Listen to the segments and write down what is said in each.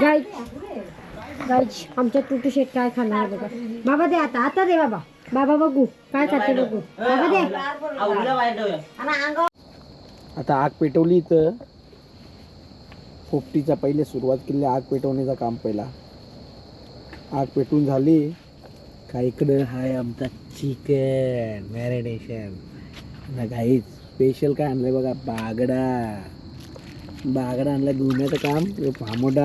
गाय गाईच आमच्या तुटू शेट काय खाणार बघा. बाबा दे आता आता दे बाबा. बाबा बघू काय खाते बघू. बाबा दे. आता आग पेटवली तर पोपटीचा पहिले सुरुवात केली आग पेटवण्याचं काम पहिला. आग पेटून झाली. का इकडं? हाय आमचा चिकन मॅरिनेशन ना काही स्पेशल काय आणलंय बघा? बागडा. बागडा आणला धुण्याचं काम. फामोडा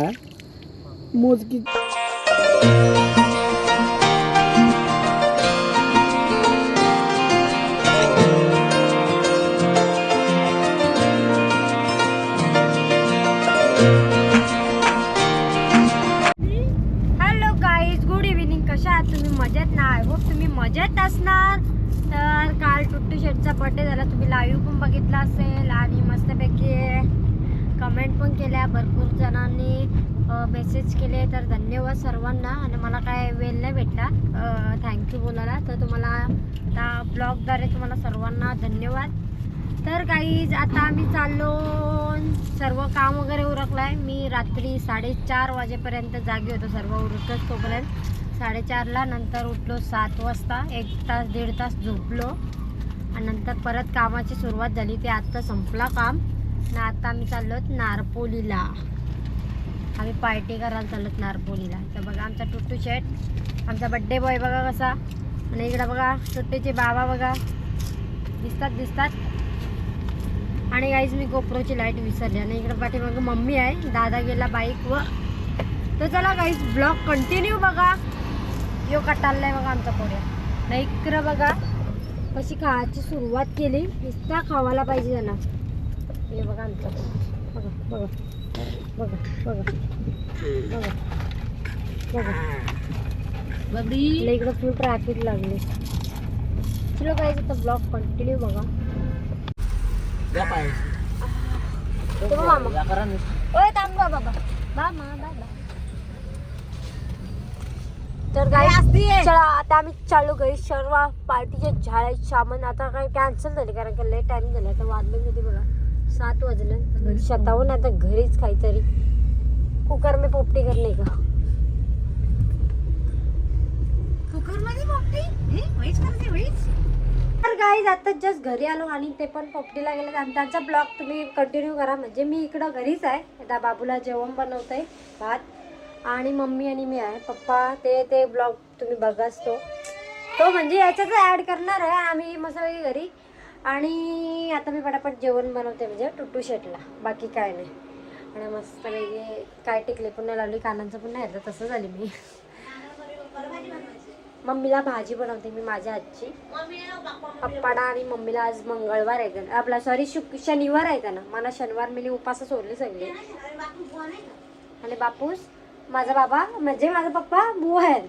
मोजकी. हॅलो गाईज गुड इव्हिनिंग कशा आहात? तुम्ही मजेत ना? आय होप तुम्ही मजेत असणार. तर काल टुट्टू शेटचा बर्थडे झाला. तुम्ही लाईव्ह पण बघितला असेल आणि मस्तपैकी कमेंट पण केल्या भरपूर जणांनी मेसेज केले. तर धन्यवाद सर्वांना. आणि मला काय वेळ नाही भेटला. थँक्यू बोलायला. तर तुम्हाला आता ब्लॉगद्वारे तुम्हाला सर्वांना धन्यवाद. तर काहीच आता आम्ही चाललो. सर्व काम वगैरे उरकलाय. मी रात्री साडेचार वाजेपर्यंत जागी होतो सर्व उरकत तोपर्यंत. साडेचारला नंतर उठलो सात वाजता. एक तास दीड तास झोपलो. आणि नंतर परत कामाची सुरुवात झाली. ते आत्ता संपला काम. ना आता आम्ही चाललोत नारपोलीला. आम्ही पार्टी करायला चाललोत नारपोलीला. तर बघा आमचा टुट्टू शेट आमचा बड्डे बॉय बघा कसा. आणि इकडं बघा टुट्टूचे बाबा बघा. दिसतात दिसतात. आणि गाईज मी गोप्रोची लाइट विसरली. आणि इकडं पाठीमागं मम्मी आहे दादा गेला बाईक व तर चला गाईज ब्लॉग कंटिन्यू बघा. यो कटाललाय बघा आमचा पोऱ्या नाही इकडं बघा कशी खायची सुरुवात केली. नुसता खावायला पाहिजे त्यांना. हे बघा आमचं. बघा बघा. बघा बघा. बघा बघा. इकडे इकडं फुल ट्रॅफिक लागली. चलो गाईज आता ब्लॉग कंटिन्यू बघा. मामा ओय थांब बा बाबा मामा बाबा. तर काय चला आता आम्ही चालू घरी सर्व पार्टीचे झाळे सामान आता काय कॅन्सल झाले कारण की लेट टाइम झाला. तर वाजले किती बघा. सात वाजले. शेताहून आता घरीच काहीतरी. कुकर मी पोपटी करणे का? तर गाईज आता जस्ट घरी आलो आणि ते पण पोपटीला गेले आणि त्यांचा ब्लॉग तुम्ही कंटिन्यू करा. म्हणजे मी इकडं घरीच आहे. आता बाबूला जेवण बनवतंय भात. आणि मम्मी आणि मी आहे. पप्पा ते ते ब्लॉग तुम्ही बघाच तो तो म्हणजे याच्यात ॲड करणार आहे. आम्ही मसाला घरी आणि आता मी पटापट जेवण बनवते म्हणजे टुटू शेटला. बाकी काय नाही. आणि मस्त वेगळे काय टिकले पुन्हा लावली कानांचं पुन्हा येतं तसं झाली मी. मम्मीला भाजी बनवते मी माझ्या आजची. पप्पाडा आणि मम्मीला आज मंगळवार आहे का आपला सॉरी शुक शनिवार आहे का ना. मला शनिवार मी उपास सोडले सगळे. आणि बापूस माझा बाबा म्हणजे माझा पप्पा बुवा आहेत.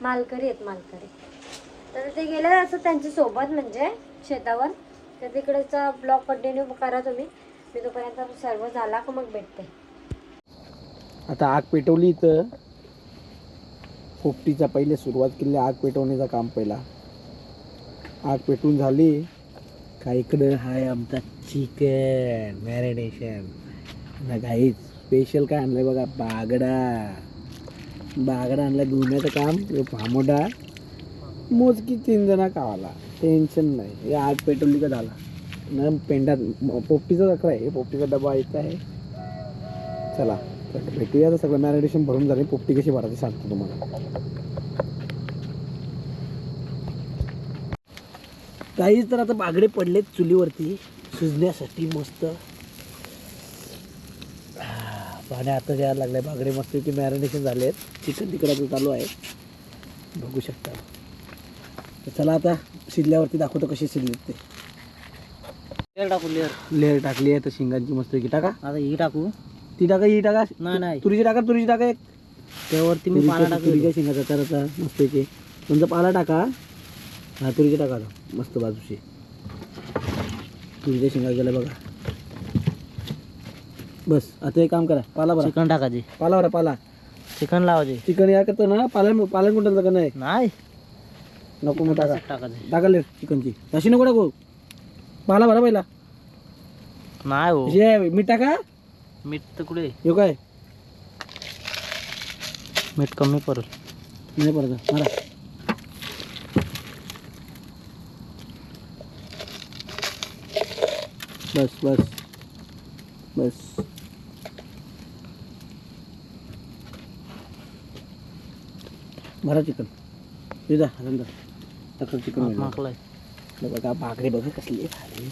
मालकरी आहेत मालकरी. तर ते गेले असं त्यांच्यासोबत म्हणजे शेतावर. तर तिकडचा ब्लॉग कंटिन्यू करा तुम्ही. मी तोपर्यंत सर्व झाला का मग भेटते. आता आग पेटवली तर पोपटीचा पहिले सुरुवात केली आग पेटवण्याचं काम पहिला. आग पेटून झाली. का इकडं? हाय आमचा चिकन मॅरिनेशन. ना काही स्पेशल काय आणलं बघा बागडा. बागडा आणला धुण्याचं काम फामोडा मोजकी तीन जण कावाला. टेन्शन नाही. हे आग पेट्रोल का झाला. न पेंडात पोपटीचा अकरा आहे. पोपटीचा डबा यायचा आहे. चला भेटूया. आता सगळं मॅरिनेशन भरून झाले पोपटी कशी भरायची सांगतो तुम्हाला. काहीच तर आता बागडे पडलेत चुलीवरती. शिजण्यासाठी मस्त. पाणी आता यायला लागलंय. बागडे मस्त की मॅरिनेशन झाले आहेत चिकन तिकडाचं चालू आहे. बघू शकता. तर चला आता शिजल्यावरती दाखवतो कसे शिजलेत ते. लेअर टाकू लेअर. लेअर टाकली आहे तर शिंगांची मस्त की टाका. आता ही टाकू. ती टाका ही टाका. नाही नाही. तुरीची टाका तुरीची टाका एक. त्यावरती मी पाला तुरीच्या तुरीच्या टाकू शेंगाचा करायचा मस्त की तुमचा पाला टाका. हा तुरीच्या टाका आता. मस्त बाजूची. तुरीच्या शेंगा गेल्या बघा. बस आता एक काम करा. पाला भरा. चिकन टाकायचे पाला भरा पाला. चिकन लावायचे चिकन या करतो ना पाला पालन कुंटलचं का नाही? नाही. नको मग टाका. टाकायचे टाका लेट चिकनची. तशी नको टाकू. पाला भरा पहिला. नाही हो. आहे मीठ टाका. मीठ तर कुठे? येऊ काय? मीठ कमी करू नाही परत मारा. बस बस. बस. भरा चिकन. येऊ द्या हातानं. माकलाय. बघा भाकरी बघा कसली भारी.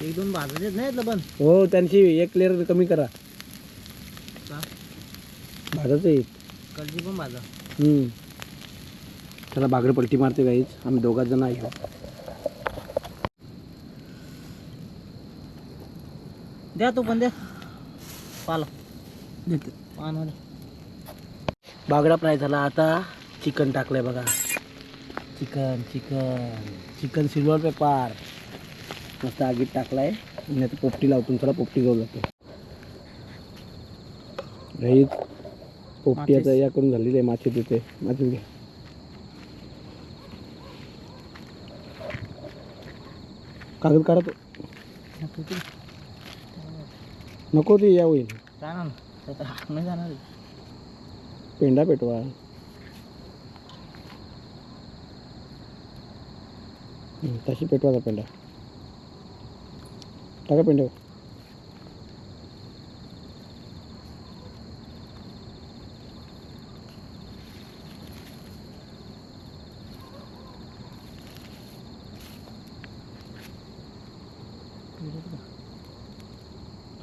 एक दोन नाही पण? हो त्यांची एक लेअर कमी करा. पण भाजा. हम्म. त्याला बागडे पलटी मारते काहीच आम्ही दोघात जण आहे. द्या तू पण द्या. पाला. पान बागडा फ्राय झाला आता. चिकन टाकलंय बघा. Chicken chicken chicken silver paper. मस्त आगीत टाकलाय. आणि आता पोपटी लावतो चला पोपटी घेऊ जातो. राईत पोपटी आता या करून झालेली आहे मासे तिथे मासे घ्या कागद काढा तो. नको ते. या होईल. नाही पेंडा पेटवा. हम्म, तशी पेटवाचा पेंडा टाका पेंडा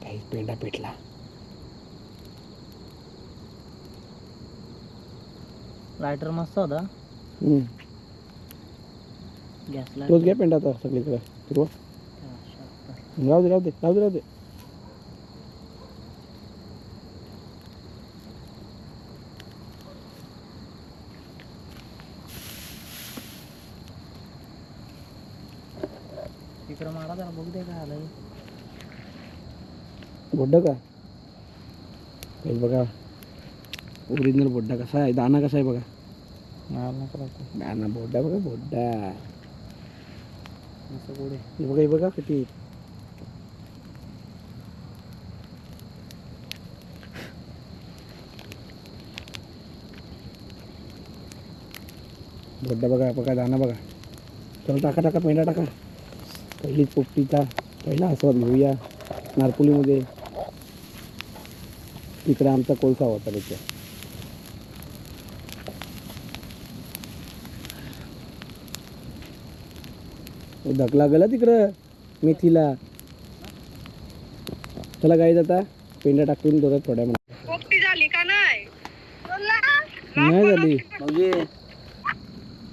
काही पेंडा पेटला लायटर मस्त होता हम्म. गॅस तोच घ्या पेंडा आता सगळीकडे. फिरवा. राहू दे राहू दे राहू दे राहू दे. तिकडं मारा जरा बघू दे काय आलंय. बोड्डा का? हे बघा ओरिजिनल बोड्डा कसा आहे दाना कसा आहे बघा. दाना बोड्डा बघा बोड्डा असं पुढे बघा हे बघा किती बड्डा बघा बघा दाना बघा. चला टाका टाका पहिला टाका. पहिलीच पोपटीचा पहिला आस्वाद घेऊया नारपुलीमध्ये. तिकडे आमचा कोळसा होता त्याच्या. धक लागला तिकडं मेथीला. चला गाईज आता पेंड्या टाकून दोघं थोड्या. पोपटी झाली का नाही? नाही झाली. म्हणजे?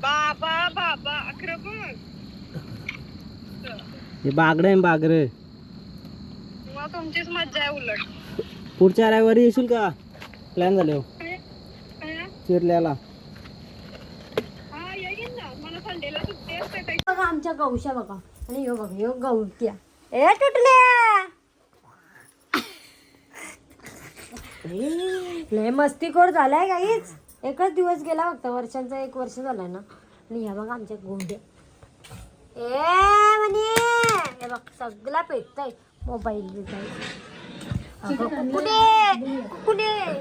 बाबा बाबा अकरा हे बागडं आहे बागर तुमचीच मज्जा आहे उलट. पुढच्या रविवारी येशील का? प्लॅन झाले हो? चिरल्याला. हा येईन ना. मला संडेला सुट्टी असते काही बघा आमच्या गौशा बघा. आणि ह्यो बघा ह्यो गौट्या ए तुटल्या. लय मस्तीखोर झालाय काहीच एकच दिवस गेला फक्त वर्षांचा एक वर्ष झालाय ना. आणि ह्या बघा आमच्या गोंड्या. ए म्हणे हे बघ सगळा पेटताय. मोबाईल कुठे? कुठे लक्ष द्या लक्ष द्या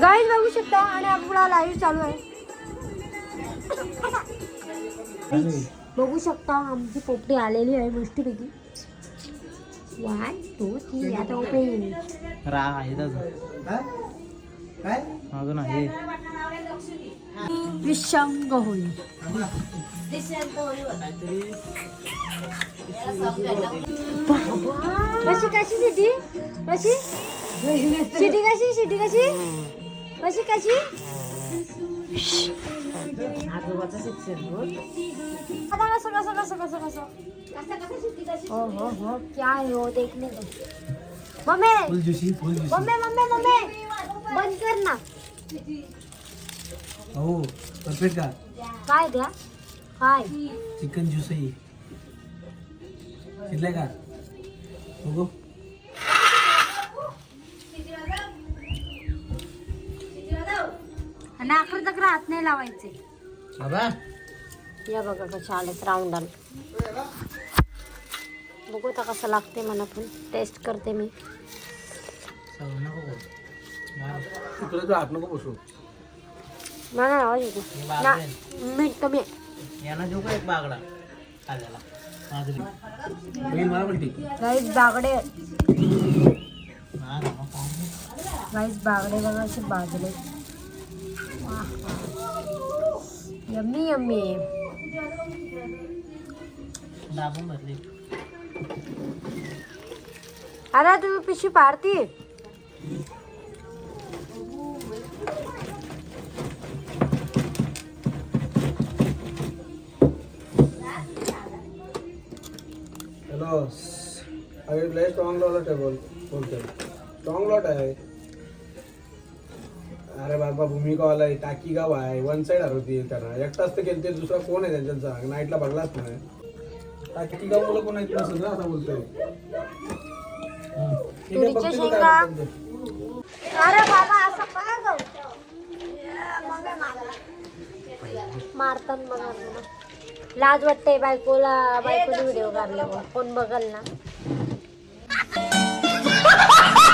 गाईज बघू शकता आणि आपला लाईव्ह चालू आहे. बघू शकता आमची पोपटी आलेली आहे गोष्टीपैकी वन टू थ्री आता ओपन रा आहे अजून आहे विषंग होईल कशी कशी सिटी? कशी? सिटी कशी सिटी कशी? कशी कशी? आता कसं कसं कसं कसं कसं हो हो हो. क्या है देखने को मम्मी. Mummy mummy mummy. बंद कर ना. हो परफेक्ट का? काय द्या काय? चिकन ज्यूस आहे घेतलंय का? बघू. आणि अकरा तक्र हात नाही लावायचे. बाबा. या बघा कशा आलेत राऊंड आले बघू आता कसं लागते मला पण. टेस्ट करते मी. नको. तुला तू हात नको बसू. मला आवाज येतो. ना बागडे. मीठ कमी आहे. यांना देऊ का एक बागडा? खाल्ल्याला. माझं. बहीण मला बघा असे बाजले यम्मी यम्मी. दाबून भरली. अरे तुम्ही पिशी पाडती? अरे लय स्ट्रॉंग लॉट आहे बोल बोलतोय स्ट्रॉंग लॉट आहे. अरे बाबा भूमिका आहे टाकी गाव आहे वन साईड होती त्यांना. एकटाच तर केलं ते दुसरा कोण आहे त्यांच्याचा नाईटला बघलाच नाही. टाकी गाव मुलं कोण आहेत नसेल ना आता बोलतोय. अरे बाबा असं काय गं? मारतात मला. लाज वाटते बायकोला बायकोने व्हिडिओ काढल्यावर. कोण बघल ना?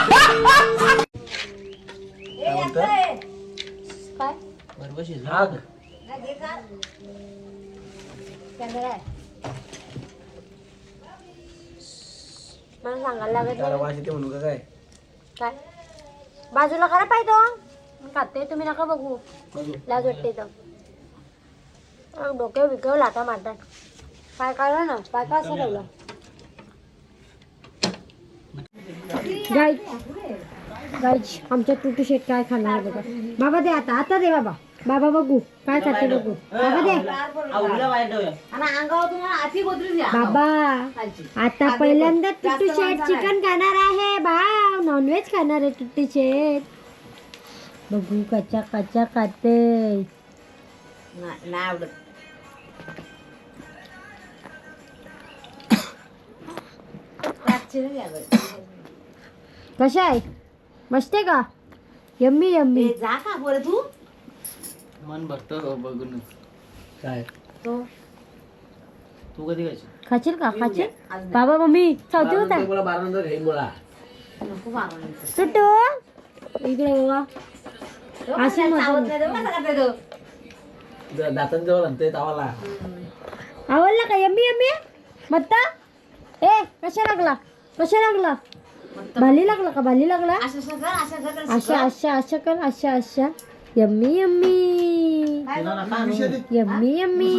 काय म्हणतोय? काय? बरोबर शिजलं आग. कॅमेरा आहे. मला सांगायला लागत त्याला नाही वास येते म्हणू का काय? काय? बाजूला करा पाहिजे मी खाते तुम्ही नका बघू. बघू. लाज वाटते तर. डोक्यावर बिक्यावर लाटा मारतात. काय काढलं ना काय काय असं ठेवलं गाईज गाईज आमच्या टुटू शेट काय खाणार आहे बघा. बाबा दे आता आता दे बाबा. बाबा बघू काय खाते बघू. बाबा दे. बाबा आता पहिल्यांदा टुट्टू शेट चिकन खाणार आहे. भाव नॉनव्हेज खाणार आहे टुट्टू शेट. बघू कच्चा कच्चा खाते. कशा आहे मस्त आहे का? Yummy yummy. मन भरतं बघूनच. काय? तो तू कधी खायची खाशील का? खाशील? बाबा मम्मी चौथी होता. मला बारा नंतर घेईन बोला टुट्टू इकडे बघा. अशी मजा दातांजवळ आणतोय तावाला आवडला का? Yummy yummy. मत्ता. ए कशा लागला? कशा लागला? भाली लागला का? भाली लागला? अशा अशा अशा कर अशा अशा यम्मी यम्मी. Yummy yummy.